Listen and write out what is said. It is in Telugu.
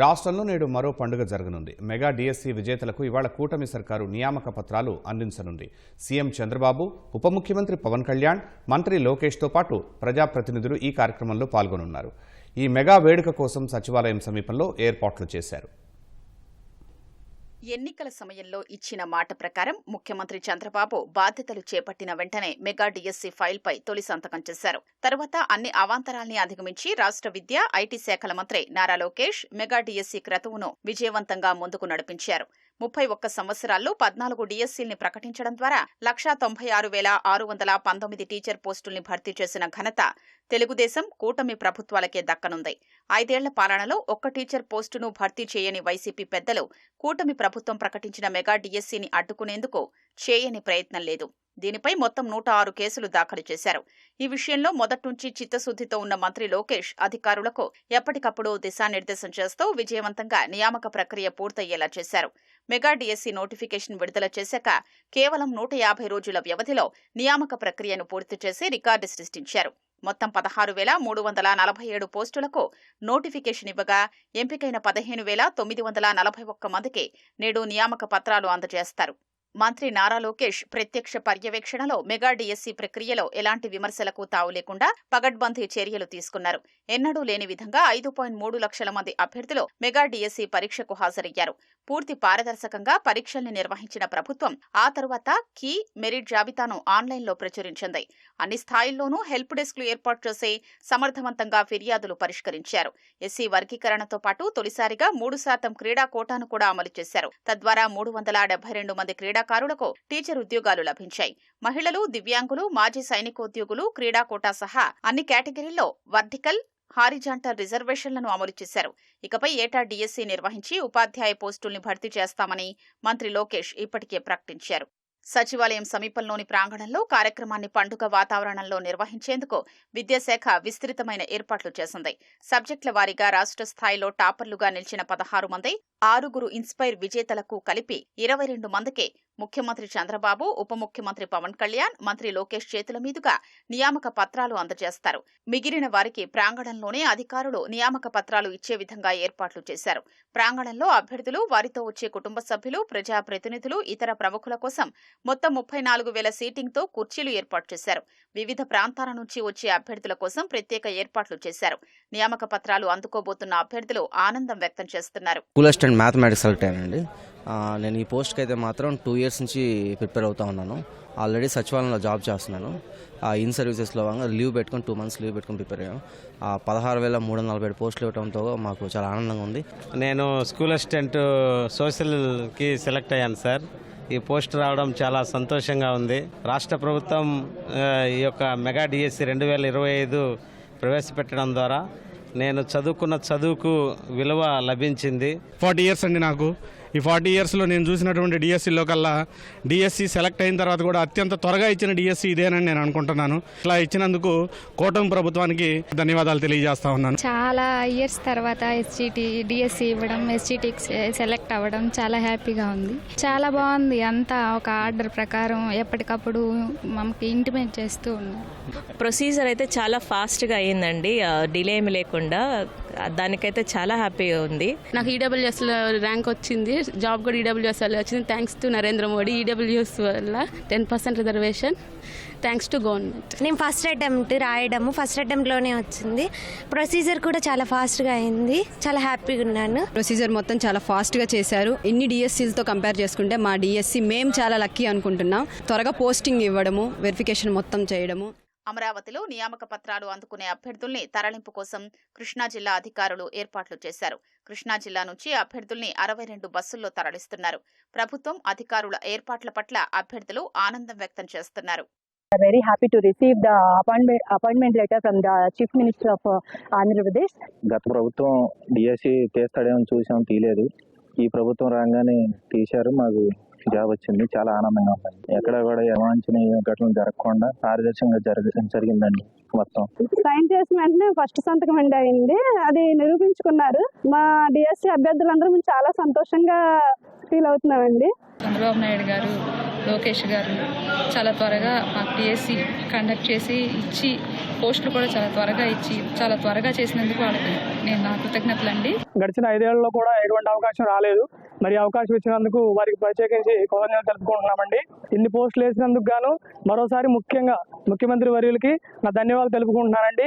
రాష్ట్రంలో నేడు మరో పండుగ జరగనుంది. మెగా డిఎస్సి విజేతలకు ఇవాళ కూటమి సర్కారు నియామక పత్రాలు అందించనుంది. సీఎం చంద్రబాబు ఉప ముఖ్యమంత్రి పవన్ కళ్యాణ్ మంత్రి లోకేష్తో పాటు ప్రజాప్రతినిధులు ఈ కార్యక్రమంలో పాల్గొనున్నారు. ఈ మెగా వేడుక కోసం సచివాలయం సమీపంలో ఏర్పాట్లు చేశారు. ఎన్నికల సమయంలో ఇచ్చిన మాట ప్రకారం ముఖ్యమంత్రి చంద్రబాబు బాధ్యతలు చేపట్టిన వెంటనే మెగా డిఎస్సీ ఫైల్పై తొలి సంతకం చేశారు. తర్వాత అన్ని అవాంతరాల్ని అధిగమించి రాష్ట్ర విద్య ఐటీ శాఖల మంత్రి నారా లోకేష్ మెగా డిఎస్సీ క్రతువును విజయవంతంగా ముందుకు నడిపించారు. ముప్పై ఒక్క సంవత్సరాల్లో పద్నాలుగు డిఎస్సీల్ని ప్రకటించడం ద్వారా లక్షా తొంభై ఆరు వేల ఆరు వందల పంతొమ్మిది టీచర్ పోస్టుల్ని భర్తీ చేసిన ఘనత తెలుగుదేశం కూటమి ప్రభుత్వాలకే దక్కనుంది. ఐదేళ్ళ పాలనలో ఒక్క టీచర్ పోస్టును భర్తీ చేయని వైసీపీ పెద్దలు కూటమి ప్రభుత్వం ప్రకటించిన మెగా డిఎస్సీని అడ్డుకునేందుకు చేయని ప్రయత్నం లేదు. దీనిపై మొత్తం నూట ఆరు కేసులు దాఖలు చేశారు. ఈ విషయంలో మొదట్నుంచి చిత్తశుద్దితో ఉన్న మంత్రి లోకేష్ అధికారులకు ఎప్పటికప్పుడు దిశానిర్దేశం చేస్తూ విజయవంతంగా నియామక ప్రక్రియ పూర్తయ్యేలా చేశారు. మెగా డిఎస్సీ నోటిఫికేషన్ విడుదల చేశాక కేవలం నూట యాభై రోజుల వ్యవధిలో నియామక ప్రక్రియను పూర్తి చేసి రికార్డు సృష్టించారు. మొత్తం పదహారు వేల మూడు వందల నలభై ఏడు పోస్టులకు నోటిఫికేషన్ ఇవ్వగా ఎంపికైన పదిహేను వేల తొమ్మిది వందల నలభై ఒక్క మందికి నేడు నియామక పత్రాలు అందజేస్తారు. మంత్రి నారా లోకేష్ ప్రత్యక్ష పర్యవేక్షణలో మెగా డిఎస్సీ ప్రక్రియలో ఎలాంటి విమర్శలకు తావు లేకుండా పగడ్బందీ చర్యలు తీసుకున్నారు. ఎన్నడూ లేని విధంగా ఐదు పాయింట్ మూడు లక్షల మంది అభ్యర్థులు మెగా డిఎస్సీ పరీక్షకు హాజరయ్యారు. పూర్తి పారదర్శకంగా పరీక్షల్ని నిర్వహించిన ప్రభుత్వం ఆ తరువాత కీ మెరిట్ జాబితాను ఆన్లైన్లో ప్రచురించింది. అన్ని స్థాయిల్లోనూ హెల్ప్ డెస్క్లు ఏర్పాటు చేసి సమర్థవంతంగా ఫిర్యాదులు పరిష్కరించారు. ఎస్సీ వర్గీకరణతో పాటు తొలిసారిగా మూడు శాతం క్రీడా కోటాను కూడా అమలు చేశారు. తద్వారా మూడు వందల డెబ్బై రెండు మంది క్రీడాకారులకు టీచర్ ఉద్యోగాలు లభించాయి. మహిళలు దివ్యాంగులు మాజీ సైనికోద్యోగులు క్రీడా కోటా సహా అన్ని కేటగిరీల్లో వర్టికల్ హారిజాంటల్ రిజర్వేషన్లను అమలు చేశారు. ఇకపై ఏటా డిఎస్సీ నిర్వహించి ఉపాధ్యాయ పోస్టుల్ని భర్తీ చేస్తామని మంత్రి లోకేష్ ఇప్పటికే ప్రకటించారు. సచివాలయం సమీపంలోని ప్రాంగణంలో కార్యక్రమాన్ని పండుగ వాతావరణంలో నిర్వహించేందుకు విద్యాశాఖ విస్తృతమైన ఏర్పాట్లు చేసింది. సబ్జెక్టుల వారీగా రాష్ట్ర స్థాయిలో టాపర్లుగా నిలిచిన పదహారు మంది ఆరుగురు ఇన్స్పైర్ విజేతలకు కలిపి ఇరవై రెండు మందికి ముఖ్యమంత్రి చంద్రబాబు ఉప ముఖ్యమంత్రి పవన్ కళ్యాణ్ మంత్రి లోకేష్ చేతుల మీదుగా నియామక పత్రాలు అందజేస్తారు. మిగిలిన వారికి ప్రాంగణంలోనే అధికారులు నియామక పత్రాలు ఇచ్చే విధంగా ఏర్పాట్లు చేశారు. ప్రాంగణంలో అభ్యర్థులు వారితో వచ్చే కుటుంబ సభ్యులు ప్రజా ప్రతినిధులు ఇతర ప్రముఖుల కోసం మొత్తం ముప్పై నాలుగు వేల సీటింగ్తో కుర్చీలు ఏర్పాటు చేశారు. వివిధ ప్రాంతాల నుంచి వచ్చే అభ్యర్థుల కోసం ప్రత్యేక ఏర్పాట్లు చేశారు. నియామక పత్రాలు అందుకోబోతున్న అభ్యర్థులు ఆనందం వ్యక్తం చేస్తున్నారు. నేను మ్యాథమెటిక్స్ సెలెక్ట్ అయ్యానండి. నేను ఈ పోస్ట్కి అయితే మాత్రం టూ ఇయర్స్ నుంచి ప్రిపేర్ అవుతా ఉన్నాను. ఆల్రెడీ సచివాలయంలో జాబ్ చేస్తున్నాను. ఆ ఇన్ సర్వీసెస్లో భాగంగా లీవ్ పెట్టుకొని టూ మంత్స్ లీవ్ పెట్టుకొని ప్రిపేర్ అయ్యాం పదహారు వేల మూడు వందల నలభై పోస్టులు ఇవ్వడంతో మాకు చాలా ఆనందంగా ఉంది. నేను స్కూల్ అసిస్టెంట్ సోషల్కి సెలెక్ట్ అయ్యాను సార్ ఈ పోస్ట్ రావడం చాలా సంతోషంగా ఉంది. రాష్ట్ర ప్రభుత్వం ఈ యొక్క మెగా డిఎస్సి రెండు వేల ఇరవై ఐదు ప్రవేశపెట్టడం ద్వారా నేను చదువుకున్న చదువుకు విలువ లభించింది. ఫార్టీ ఇయర్స్ అండి నాకు. ఈ ఫార్టీ ఇయర్స్లో నేను చూసినటువంటి డిఎస్సిలో కల్లా డిఎస్సి సెలెక్ట్ అయిన తర్వాత కూడా అత్యంత త్వరగా ఇచ్చిన డిఎస్సి ఇదేనని నేను అనుకుంటున్నాను. ఇలా ఇచ్చినందుకు కూటమి ప్రభుత్వానికి ధన్యవాదాలు తెలియజేస్తా ఉన్నాను. చాలా ఇయర్స్ తర్వాత ఎస్జిటి డిఎస్సి ఇవ్వడం ఎస్జిటి సెలెక్ట్ అవ్వడం చాలా హ్యాపీగా ఉంది. చాలా బాగుంది. అంతా ఒక ఆర్డర్ ప్రకారం ఎప్పటికప్పుడు మనకి ఇంటిమేట్ చేస్తూ ఉన్నారు ప్రొసీజర్ అయితే చాలా ఫాస్ట్గా అయ్యిందండి. డిలే ఏమి లేకుండా దానికైతే చాలా హ్యాపీగా ఉంది. నాకు ఈడబ్ల్యూఎస్లో ర్యాంక్ వచ్చింది. జాబ్ కూడా ఈడబ్ల్యూఎస్ వల్ల వచ్చింది. Thanks to Narendra Modi EWS వల్ల ten percent reservation thanks to government నేను ఫస్ట్ అటెంప్ట్ రాయడము ఫస్ట్ అటెంప్ట్లోనే వచ్చింది. ప్రొసీజర్ కూడా చాలా ఫాస్ట్గా అయింది. చాలా హ్యాపీగా ఉన్నాను. ప్రొసీజర్ మొత్తం చాలా ఫాస్ట్గా చేశారు. ఇన్ని డిఎస్సీలతో కంపేర్ చేసుకుంటే మా డిఎస్సి మేము చాలా లక్కీ అనుకుంటున్నాం. త్వరగా పోస్టింగ్ ఇవ్వడము వెరిఫికేషన్ మొత్తం చేయడము. అమరావతిలో నియామక పత్రాలు అందుకునే అభ్యర్థుల్ని తరలింపు కోసం కృష్ణా జిల్లా అధికారులు ఏర్పాట్లు చేశారు. కృష్ణా జిల్లా నుంచి అభ్యర్థుల్ని అరవై రెండు బస్సుల్లో తరలిస్తున్నారు. ప్రభుత్వం అధికారుల ఏర్పాట్ల పట్ల అభ్యర్థులు ఆనందం వ్యక్తం చేస్తున్నారు. Very happy to receive the appointment appointment letter from the Chief Minister of uh, Andhra Pradesh. గత ప్రభుత్వం డిఎస్సి తీస్తాడేమో చూసాం తీయలేదు. ఈ ప్రభుత్వం రాగానే తీశారు. మాకు జాబ్ వచ్చింది. చాలా ఆనందంగా ఉంది ఎక్కడ కూడా అవాంఛనీయ ఘటనలు జరగకుండా పారదర్శకంగా జరగ జరిగిందండి మొత్తం. సైన్ చేసిన వెంటనే ఫస్ట్ సంతకం అండి అయింది. అది నిరూపించుకున్నారు. మా డిఎస్సి అభ్యర్థులందరూ మేము చాలా సంతోషంగా ఫీల్ అవుతున్నామండి. చంద్రబాబు నాయుడు గారు లోకేష్ గారు చాలా త్వరగా మాకు టీఎస్సీ కండక్ట్ చేసి ఇచ్చి పోస్టులు కూడా చాలా త్వరగా ఇచ్చి చాలా త్వరగా చేసినందుకు వాళ్ళకి నేను నా కృతజ్ఞతలు అండి గడిచిన ఐదేళ్ళలో కూడా ఎటువంటి అవకాశం రాలేదు. మరి అవకాశం ఇచ్చినందుకు వారికి ప్రత్యేకించి కృతజ్ఞతలు తెలుపుకుంటున్నామండి. ఇన్ని పోస్టులు వేసినందుకు గాను మరోసారి ముఖ్యంగా ముఖ్యమంత్రి వర్యులకి నా ధన్యవాదాలు తెలుపుకుంటున్నానండి.